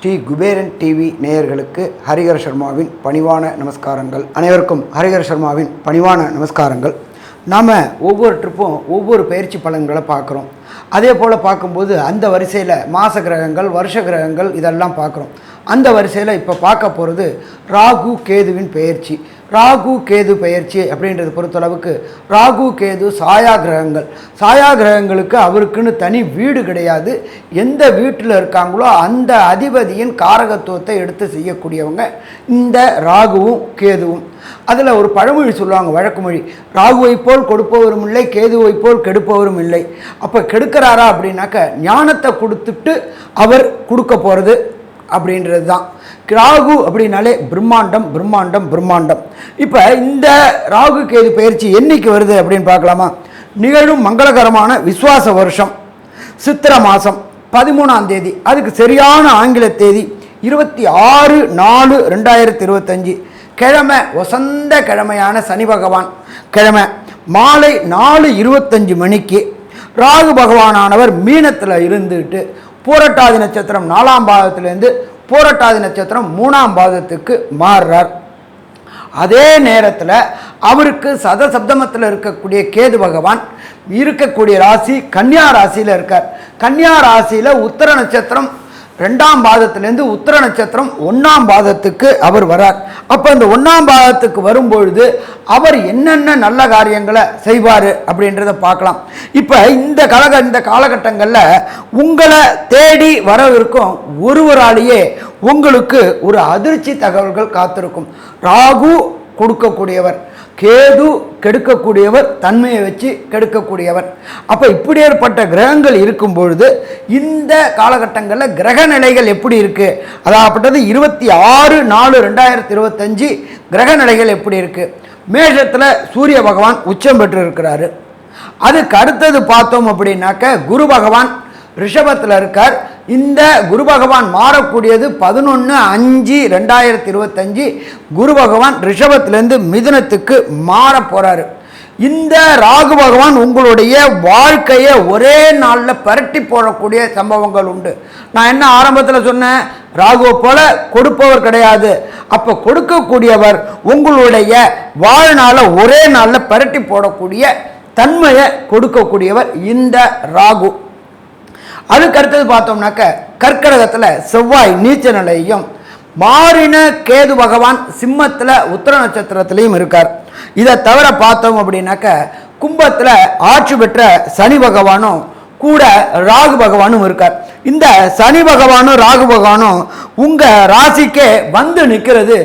Sri Kuberan TV நேயர்களுக்கு ஹரிஹர் சர்மாவின் பணிவான நமஸ்காரங்கள். அனைவருக்கும் ஹரிஹர் சர்மாவின் பணிவான நமஸ்காரங்கள். நாம் ஒவ்வொரு ட்ரிப்பும் ஒவ்வொரு பயிற்சி பலன்களை பார்க்குறோம். அதே போல் பார்க்கும்போது அந்த வரிசையில் மாச கிரகங்கள் வருஷ கிரகங்கள் இதெல்லாம் பார்க்குறோம். அந்த வரிசையில் இப்போ பார்க்க போகிறது ராகு கேதுவின் பயிற்சி. ராகு கேது பயிற்சி அப்படின்றத பொறுத்தளவுக்கு ராகு கேது சாயா கிரகங்கள் சாயா கிரகங்களுக்கு அவருக்குன்னு தனி வீடு கிடையாது. எந்த வீட்டில் இருக்காங்களோ அந்த அதிபதியின் காரகத்துவத்தை எடுத்து செய்யக்கூடியவங்க இந்த ராகுவும் கேதுவும். அதில் ஒரு பழமொழி சொல்லுவாங்க வழக்குமொழி ராகுவை போல் கொடுப்பவரும் இல்லை கேதுவை போல் கெடுப்பவரும் இல்லை. அப்போ கெடுக்கிறாரா அப்படின்னாக்க ஞானத்தை கொடுத்துட்டு அவர் கொடுக்க போகிறது. அப்படின்றது தான் ராகு அப்படின்னாலே பிரம்மாண்டம் பிரம்மாண்டம் பிரம்மாண்டம். இப்போ இந்த ராகு கேது பயிற்சி என்னைக்கு வருது அப்படின்னு பார்க்கலாமா? நிகழும் மங்களகரமான விஸ்வாச வருஷம் சித்திர மாதம் பதிமூணாம் தேதி. அதுக்கு சரியான ஆங்கில தேதி இருபத்தி ஆறு நாலு ரெண்டாயிரத்தி இருபத்தஞ்சி. கிழமை வசந்த கிழமையான சனி பகவான். கிழமை மாலை நாலு இருபத்தஞ்சு மணிக்கு ராகு பகவானானவர் மீனத்தில் இருந்துட்டு பூரட்டாதி நட்சத்திரம் நாலாம் பாதத்திலேருந்து பூரட்டாதி நட்சத்திரம் மூணாம் பாதத்துக்கு மாறுறார். அதே நேரத்தில் அவருக்கு சதசப்தமத்தில் இருக்கக்கூடிய கேது பகவான் இருக்கக்கூடிய ராசி கன்னியா ராசியில் இருக்கார். கன்னியா ராசியில் உத்தர நட்சத்திரம் ரெண்டாம் பாதத்திலேருந்து உத்தர நட்சத்திரம் ஒன்றாம் பாதத்துக்கு அவர் வரார். அப்போ இந்த ஒன்றாம் பாதத்துக்கு வரும்பொழுது அவர் என்னென்ன நல்ல காரியங்களை செய்வார் அப்படின்றத பார்க்கலாம். இப்போ இந்த காலக இந்த காலகட்டங்களில் உங்களை தேடி வரவிருக்கும் ஒருவராலேயே உங்களுக்கு ஒரு அதிர்ச்சி தகவல்கள் காத்திருக்கும். ராகு கொடுக்கக்கூடியவர். கேது கெடுக்கக்கூடியவர் தன்மையை வச்சு கெடுக்கக்கூடியவர். அப்போ இப்படி ஏற்பட்ட கிரகங்கள் இருக்கும் பொழுது இந்த காலகட்டங்களில் கிரக நிலைகள் எப்படி இருக்குது அதாகப்பட்டது இருபத்தி ஆறு நாலு ரெண்டாயிரத்தி இருபத்தஞ்சி கிரக நிலைகள் எப்படி இருக்குது மேஷத்தில் சூரிய பகவான் உச்சம் பெற்று இருக்கிறாரு அதுக்கு அடுத்தது பார்த்தோம் அப்படின்னாக்க குரு பகவான் ரிஷபத்தில் இருக்கார். இந்த குரு பகவான் மாறக்கூடியது பதினொன்று அஞ்சு ரெண்டாயிரத்தி இருபத்தஞ்சி. குரு பகவான் ரிஷபத்திலேருந்து மிதுனத்துக்கு மாற போகிறாரு இந்த ராகு பகவான் உங்களுடைய வாழ்க்கையை ஒரே நாளில் பரட்டி போடக்கூடிய சம்பவங்கள் உண்டு. நான் என்ன ஆரம்பத்தில் சொன்னேன்? ராகுவை போல கொடுப்பவர் கிடையாது. அப்போ கொடுக்கக்கூடியவர் உங்களுடைய வாழ்நாளை ஒரே நாளில் பரட்டி போடக்கூடிய தன்மையை கொடுக்கக்கூடியவர் இந்த ராகு. அதுக்கு அடுத்தது பார்த்தோம்னாக்க கற்கடகத்தில் செவ்வாய் நீச்ச நிலையும் மாறின கேது பகவான் சிம்மத்தில் உத்தர நட்சத்திரத்திலையும் இருக்கார். இதை தவிர பார்த்தோம் அப்படின்னாக்க கும்பத்தில் ஆட்சி பெற்ற சனி பகவானும் கூட ராகு பகவானும் இருக்கார். இந்த சனி பகவானும் ராகு பகவானும் உங்கள் ராசிக்கே வந்து நிற்கிறது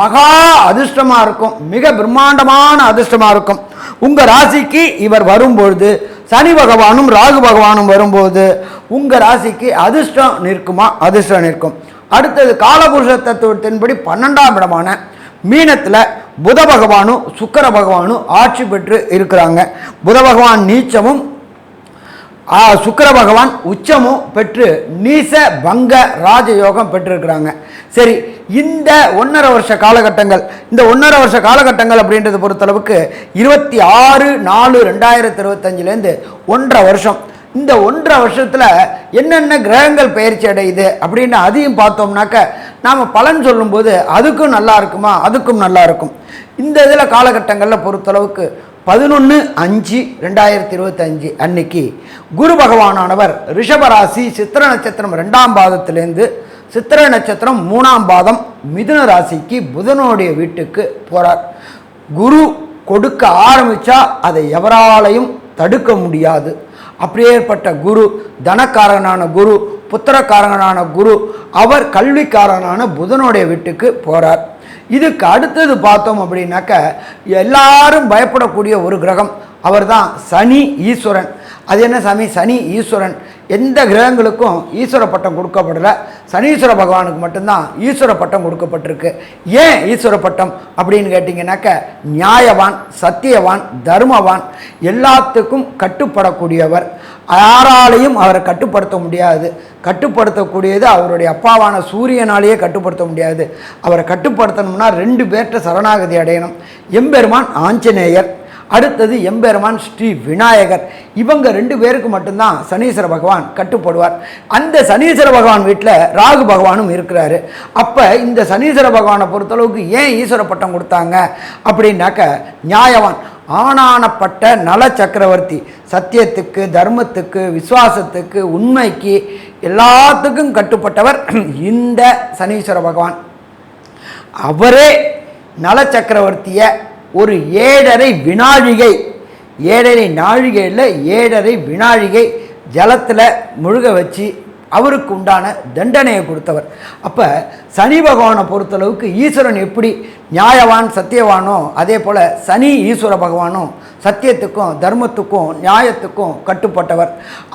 மகா அதிர்ஷ்டமாக இருக்கும் மிக பிரம்மாண்டமான அதிர்ஷ்டமாக இருக்கும். உங்கள் ராசிக்கு இவர் வரும்பொழுது சனி பகவானும் ராகு பகவானும் வரும்போது உங்கள் ராசிக்கு அதிர்ஷ்டம் நிற்குமா? அதிர்ஷ்டம் நிற்கும். அடுத்தது காலபுருஷ தத்துவத்தின்படி பன்னெண்டாம் இடமான மீனத்தில் புத பகவானும் சுக்கர பகவானும் ஆட்சி பெற்று இருக்கிறாங்க. புத பகவான் நீச்சமும் சுக்கர பகவான் உச்சமும் பெற்று நீச பங்க ராஜயோகம் பெற்றிருக்கிறாங்க. சரி இந்த ஒன்றரை வருஷ காலகட்டங்கள் இந்த ஒன்றரை வருஷ காலகட்டங்கள் அப்படின்றத பொறுத்தளவுக்கு இருபத்தி ஆறு நாலு ரெண்டாயிரத்தி இருபத்தஞ்சிலேருந்து ஒன்றரை வருஷம். இந்த ஒன்றரை வருஷத்தில் என்னென்ன கிரகங்கள் பயிற்சி அடையுது அப்படின்னு அதையும் பார்த்தோம்னாக்க நாம் பலன் சொல்லும்போது அதுக்கும் நல்லா இருக்குமா அதுக்கும் நல்லா இருக்கும். இந்த இதில் காலகட்டங்களில் பொறுத்தளவுக்கு பதினொன்று அஞ்சு ரெண்டாயிரத்தி இருபத்தஞ்சு அன்னைக்கு குரு பகவானானவர் ரிஷபராசி சித்திர நட்சத்திரம் ரெண்டாம் பாதத்திலேருந்து சித்திர நட்சத்திரம் மூணாம் பாதம் மிதுன ராசிக்கு புதனுடைய வீட்டுக்கு போகிறார் குரு கொடுக்க ஆரம்பித்தா அதை எவராலையும் தடுக்க முடியாது. அப்படியேற்பட்ட குரு தனக்காரகனான குரு புத்திரக்காரகனான குரு அவர் கல்விக்காரனான புதனுடைய வீட்டுக்கு போகிறார் இதுக்கு அடுத்தது பார்த்தோம் அப்படின்னாக்க எல்லாரும் பயப்படக்கூடிய ஒரு கிரகம். அவர்தான் சனி ஈஸ்வரன். அது என்ன சாமி? சனி ஈஸ்வரன். எந்த கிரகங்களுக்கும் ஈஸ்வர பட்டம் கொடுக்கப்படல. சனீஸ்வர பகவானுக்கு மட்டும்தான் ஈஸ்வர பட்டம் கொடுக்கப்பட்டிருக்கு. ஏன் ஈஸ்வர பட்டம் அப்படின்னு கேட்டிங்கனாக்க நியாயவான் சத்தியவான் தர்மவான் எல்லாத்துக்கும் கட்டுப்படக்கூடியவர். யாராலையும் அவரை கட்டுப்படுத்த முடியாது. கட்டுப்படுத்தக்கூடியது அவருடைய அப்பாவான சூரியனாலேயே கட்டுப்படுத்த முடியாது. அவரை கட்டுப்படுத்தணும்னா ரெண்டு பேர்கிட்ட சரணாகதி அடையணும். எம்பெருமான் ஆஞ்சநேயர். அடுத்தது எம்பெருமான் ஸ்ரீ விநாயகர். இவங்க ரெண்டு பேருக்கு மட்டும்தான் சனீஸ்வர பகவான் கட்டுப்படுவார். அந்த சனீஸ்வர பகவான் வீட்டில் ராகு பகவானும் இருக்கிறாரு. அப்போ இந்த சனீஸ்வர பகவானை பொறுத்தளவுக்கு ஏன் ஈஸ்வர பட்டம் கொடுத்தாங்க? அப்படின்னாக்க நியாயவான். ஆனானப்பட்ட நல சக்கரவர்த்தி சத்தியத்துக்கு தர்மத்துக்கு விசுவாசத்துக்கு உண்மைக்கு எல்லாத்துக்கும் கட்டுப்பட்டவர் இந்த சனீஸ்வர பகவான். அவரே நல சக்கரவர்த்தியை ஒரு ஏழரை வினாழிகை. ஏழரை நாழிகையில் ஏழரை வினாழிகை ஜலத்தில் முழுக வச்சு அவருக்கு உண்டான தண்டனையை கொடுத்தவர். அப்போ சனி பகவானை பொறுத்தளவுக்கு ஈஸ்வரன் எப்படி நியாயவான் சத்தியவானோ அதே போல் சனி ஈஸ்வர பகவானும் சத்தியத்துக்கும் தர்மத்துக்கும் நியாயத்துக்கும் கட்டுப்பட்டவர்.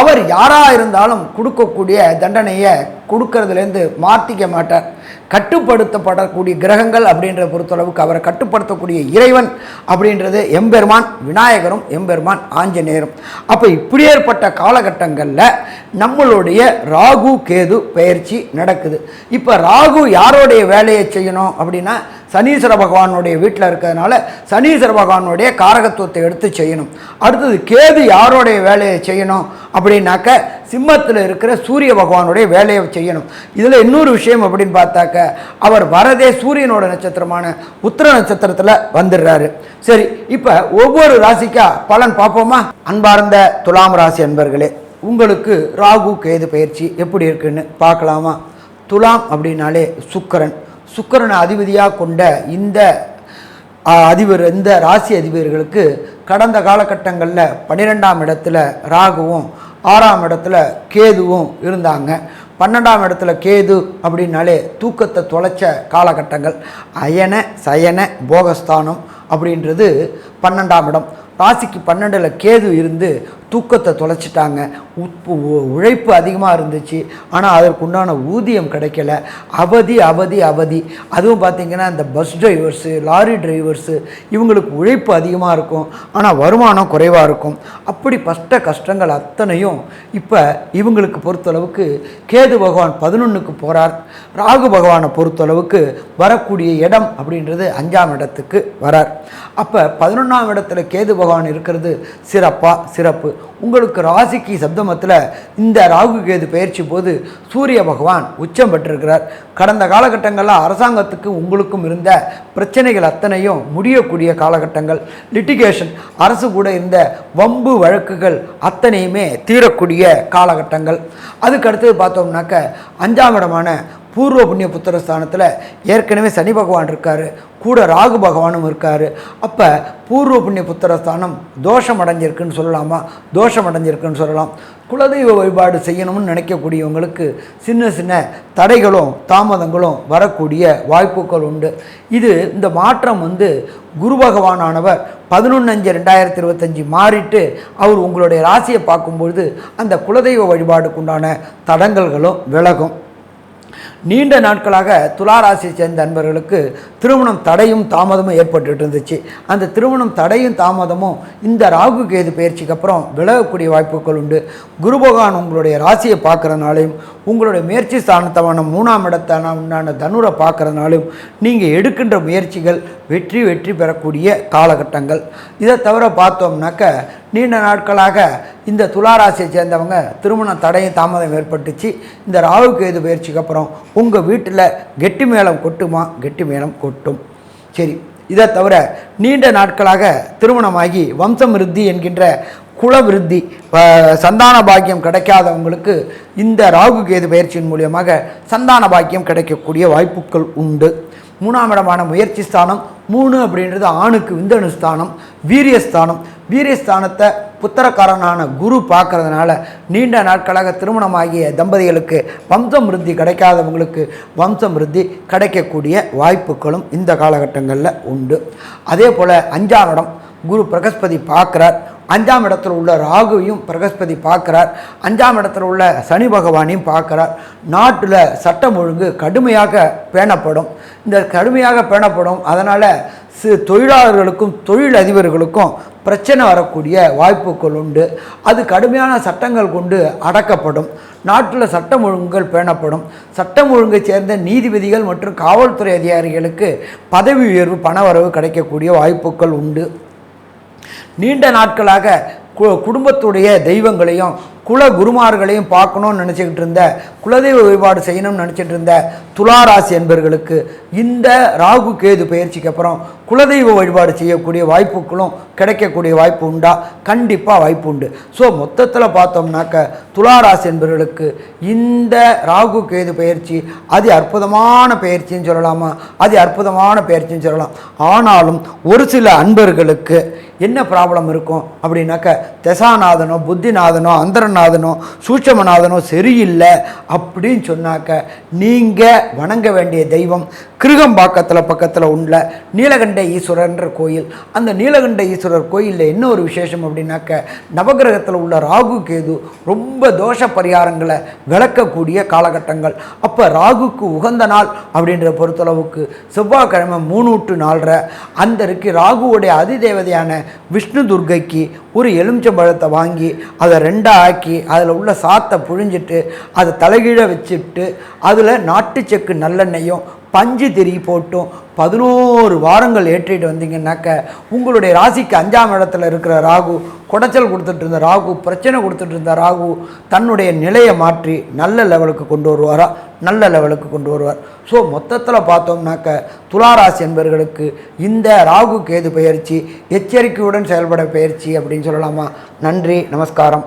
அவர் யாராக இருந்தாலும் கொடுக்கக்கூடிய தண்டனையை கொடுக்கறதுலேருந்து மாற்றிக்க மாட்டார். கட்டுப்படுத்தப்படக்கூடிய கிரகங்கள் அப்படின்ற பொறுத்தளவுக்கு அவரை கட்டுப்படுத்தக்கூடிய இறைவன் அப்படின்றது எம்பெருமான் விநாயகரும் எம்பெருமான் ஆஞ்சநேயரும். அப்போ இப்படியேற்பட்ட காலகட்டங்களில் நம்மளுடைய ராகு கேது பயிற்சி நடக்குது. இப்போ ராகு யாருடைய வேலையை செய்யணும் அப்படின்னா சனீஸ்வர பகவானுடைய வீட்டில் இருக்கிறதுனால சனீஸ்வர பகவானுடைய காரகத்துவத்தை எடுத்து செய்யணும். அடுத்தது கேது யாருடைய வேலையை செய்யணும் அப்படின்னாக்க சிம்மத்தில் இருக்கிற சூரிய பகவானுடைய வேலையை செய்யணும். இதில் இன்னொரு விஷயம் அப்படின்னு பார்த்தாக்க அவர் வரதே சூரியனோட நட்சத்திரமான உத்திர நட்சத்திரத்தில் வந்துடுறாரு. சரி இப்போ ஒவ்வொரு ராசிக்கா பலன் பார்ப்போமா? அன்பார்ந்த துலாம் ராசி அன்பர்களே உங்களுக்கு ராகு கேது பயிற்சி எப்படி இருக்குன்னு பார்க்கலாமா? துலாம் அப்படின்னாலே சுக்கிரன். சுக்கரனை அதிபதியாக கொண்ட இந்த அதிபர் இந்த ராசி அதிபர்களுக்கு கடந்த காலகட்டங்களில் பன்னிரெண்டாம் இடத்துல ராகுவும் ஆறாம் இடத்துல கேதுவும் இருந்தாங்க. பன்னெண்டாம் இடத்துல கேது அப்படின்னாலே தூக்கத்தை தொலைச்ச காலகட்டங்கள். அயன சயன போகஸ்தானம் அப்படின்றது பன்னெண்டாம் இடம். ராசிக்கு பன்னெண்டில் கேது இருந்து தூக்கத்தை தொலைச்சிட்டாங்க. உ- உழைப்பு அதிகமாக இருந்துச்சு. ஆனால் அதற்குண்டான ஊதியம் கிடைக்கல. அவதி அவதி அவதி. அதுவும் பார்த்திங்கன்னா இந்த பஸ் டிரைவர்ஸு லாரி டிரைவர்ஸு இவங்களுக்கு உழைப்பு அதிகமாக இருக்கும். ஆனால் வருமானம் குறைவாக இருக்கும். அப்படி பட்ட கஷ்டங்கள் அத்தனையும் இப்போ இவங்களுக்கு பொறுத்தளவுக்கு கேது பகவான் பதினொன்றுக்கு போகிறார் ராகு பகவானை பொறுத்தளவுக்கு வரக்கூடிய இடம் அப்படின்றது அஞ்சாம் இடத்துக்கு வரார். அப்போ பதினொன்றாம் இடத்துல கேது பகவான் இருக்கிறது சிறப்பாக சிறப்பு. உங்களுக்கு ராசிக்கு சப்தமத்தில் இந்த ராகு கேது பயிற்சி போது சூரிய பகவான் உச்சம் பெற்றிருக்கிறார். கடந்த காலகட்டங்களில் அரசாங்கத்துக்கு உங்களுக்கும் இருந்த பிரச்சனைகள் அத்தனையும் முடியக்கூடிய காலகட்டங்கள். லிட்டிகேஷன் அரசு கூட இருந்த வம்பு வழக்குகள் அத்தனையுமே தீரக்கூடிய காலகட்டங்கள். அதுக்கு அடுத்தது பார்த்தோம்னாக்க அஞ்சாம் இடமான பூர்வ புண்ணிய புத்திரஸ்தானத்தில் ஏற்கனவே சனி பகவான் இருக்கார் கூட ராகு பகவானும் இருக்கார். அப்போ பூர்வ புண்ணிய புத்திரஸ்தானம் தோஷம் அடைஞ்சிருக்குன்னு சொல்லலாமா? தோஷம் அடைஞ்சிருக்குன்னு சொல்லலாம். குலதெய்வ வழிபாடு செய்யணும்னு நினைக்கக்கூடியவங்களுக்கு சின்ன சின்ன தடைகளும் தாமதங்களும் வரக்கூடிய வாய்ப்புகள் உண்டு. இது இந்த மாற்றம் வந்து குரு பகவானானவர் பதினொன்று அஞ்சு ரெண்டாயிரத்தி இருபத்தஞ்சி மாறிட்டு அவர் உங்களுடைய ராசியை பார்க்கும்பொழுது அந்த குலதெய்வ வழிபாடுக்குண்டான தடங்கல்களும் விலகும். நீண்ட நாட்களாக துளாராசியை சேர்ந்த அன்பர்களுக்கு திருமணம் தடையும் தாமதமும் ஏற்பட்டுட்டு இருந்துச்சு. அந்த திருமணம் தடையும் தாமதமும் இந்த ராகு கேது பயிற்சிக்கு அப்புறம் விலகக்கூடிய வாய்ப்புகள் உண்டு. குரு பகவான் உங்களுடைய ராசியை பார்க்குறதுனாலையும் உங்களுடைய முயற்சி ஸ்தானத்தமான மூணாம் இடத்தான உண்டான தனுரை பார்க்குறதுனாலும் நீங்கள் எடுக்கின்ற முயற்சிகள் வெற்றி வெற்றி பெறக்கூடிய காலகட்டங்கள். இதை தவிர பார்த்தோம்னாக்க நீண்ட நாட்களாக இந்த துளாராசியை சேர்ந்தவங்க திருமண தடையும் தாமதம் ஏற்பட்டுச்சு. இந்த ராகு கேது பயிற்சிக்கு அப்புறம் உங்கள் வீட்டில் கெட்டி மேளம் கொட்டுமா? கெட்டி மேளம் கொட்டும். சரி இதை தவிர நீண்ட நாட்களாக திருமணமாகி வம்சம் விருத்தி என்கின்ற குல விருத்தி சந்தான பாக்கியம் கிடைக்காதவங்களுக்கு இந்த ராகு கேது பயிற்சியின் மூலியமாக சந்தான பாக்கியம் கிடைக்கக்கூடிய வாய்ப்புகள் உண்டு. மூணாம் இடமான முயற்சி ஸ்தானம் மூணு அப்படின்றது ஆணுக்கு விந்தணு ஸ்தானம் வீரியஸ்தானம். வீரியஸ்தானத்தை புத்திரக்காரனான குரு பார்க்கறதுனால நீண்ட நாட்களாக திருமணமாகிய தம்பதிகளுக்கு வம்சம் விருத்தி கிடைக்காதவங்களுக்கு வம்சம் விருத்தி கிடைக்கக்கூடிய வாய்ப்புகளும் இந்த காலகட்டங்களில் உண்டு. அதே போல் அஞ்சாம் இடம் குரு பிரகஸ்பதி பார்க்குறார். அஞ்சாம் இடத்துல உள்ள ராகுவையும் பிரகஸ்பதி பார்க்குறார். அஞ்சாம் இடத்துல உள்ள சனி பகவானையும் பார்க்குறார். நாட்டில் சட்டம் ஒழுங்கு கடுமையாக பேணப்படும். இந்த கடுமையாக பேணப்படும் அதனால் சி தொழிலாளர்களுக்கும் தொழில் அதிபர்களுக்கும் பிரச்சனை வரக்கூடிய வாய்ப்புகள் உண்டு. அது கடுமையான சட்டங்கள் கொண்டு அடக்கப்படும். நாட்டில் சட்டம் ஒழுங்குகள் பேணப்படும். சட்டம் ஒழுங்கை சேர்ந்த நீதிபதிகள் மற்றும் காவல்துறை அதிகாரிகளுக்கு பதவி உயர்வு பணவரவு கிடைக்கக்கூடிய வாய்ப்புகள் உண்டு. நீண்ட நாட்களாக கு- குடும்பத்துடைய தெய்வங்களையும் குல குருமார்களையும் பார்க்கணும்னு நினச்சிக்கிட்டு இருந்த குலதெய்வ வழிபாடு செய்யணும்னு நினச்சிட்டு இருந்த துளாராசி என்பர்களுக்கு இந்த ராகு கேது பயிற்சிக்கு அப்புறம் குலதெய்வ வழிபாடு செய்யக்கூடிய வாய்ப்புகளும் கிடைக்கக்கூடிய வாய்ப்பு உண்டா? கண்டிப்பாக வாய்ப்பு உண்டு. ஸோ மொத்தத்தில் பார்த்தோம்னாக்க துளாராசி என்பர்களுக்கு இந்த ராகு கேது பயிற்சி அது அற்புதமான பயிற்சின்னு சொல்லலாமா? அது அற்புதமான பயிற்சின்னு சொல்லலாம். ஆனாலும் ஒரு சில அன்பர்களுக்கு என்ன ப்ராப்ளம் இருக்கும்? அப்படின்னாக்க தசாநாதனோ புத்திநாதனோ அந்தரநாதனோ சூட்சமநாதனோ சரியில்லை அப்படின்னு சொன்னாக்க நீங்கள் வணங்க வேண்டிய தெய்வம் கிருகம்பாக்கத்தில் பக்கத்தில் உள்ள நீலகண்ட ஈஸ்வரன்ற கோயில். அந்த நீலகண்ட ஈஸ்வரர் கோயிலில் என்ன ஒரு விசேஷம் அப்படின்னாக்க நவகிரகத்தில் உள்ள ராகு கேது ரொம்ப தோஷ பரிகாரங்களை விளக்கக்கூடிய காலகட்டங்கள். அப்போ ராகுக்கு உகந்த நாள் அப்படின்ற பொறுத்தளவுக்கு செவ்வாய்க்கிழமை மூணு டு அந்த இருக்கு ராகுவுடைய அதிதேவதையான விஷ்ணு துர்க்கைக்கு ஒரு எலுமிச்சம்பழத்தை வாங்கி அதை ரெண்டாக ஆக்கி அதில் உள்ள சாத்தை புழிஞ்சிட்டு அதை தலை தலைகீழ வச்சுட்டு அதில் நாட்டு செக்கு நல்லெண்ணெயும் பஞ்சு திரி போட்டும் பதினோரு வாரங்கள் ஏற்றிட்டு வந்தீங்கன்னாக்க உங்களுடைய ராசிக்கு அஞ்சாம் இடத்துல இருக்கிற ராகு குடைச்சல் கொடுத்துட்டு இருந்த ராகு பிரச்சனை கொடுத்துட்டு இருந்த ராகு தன்னுடைய நிலையை மாற்றி நல்ல லெவலுக்கு கொண்டு வருவாரா? நல்ல லெவலுக்கு கொண்டு வருவார். ஸோ மொத்தத்தில் பார்த்தோம்னாக்க துளாராசி என்பவர்களுக்கு இந்த ராகு கேது பயிற்சி எச்சரிக்கையுடன் செயல்பட பயிற்சி அப்படின்னு சொல்லலாமா? நன்றி நமஸ்காரம்.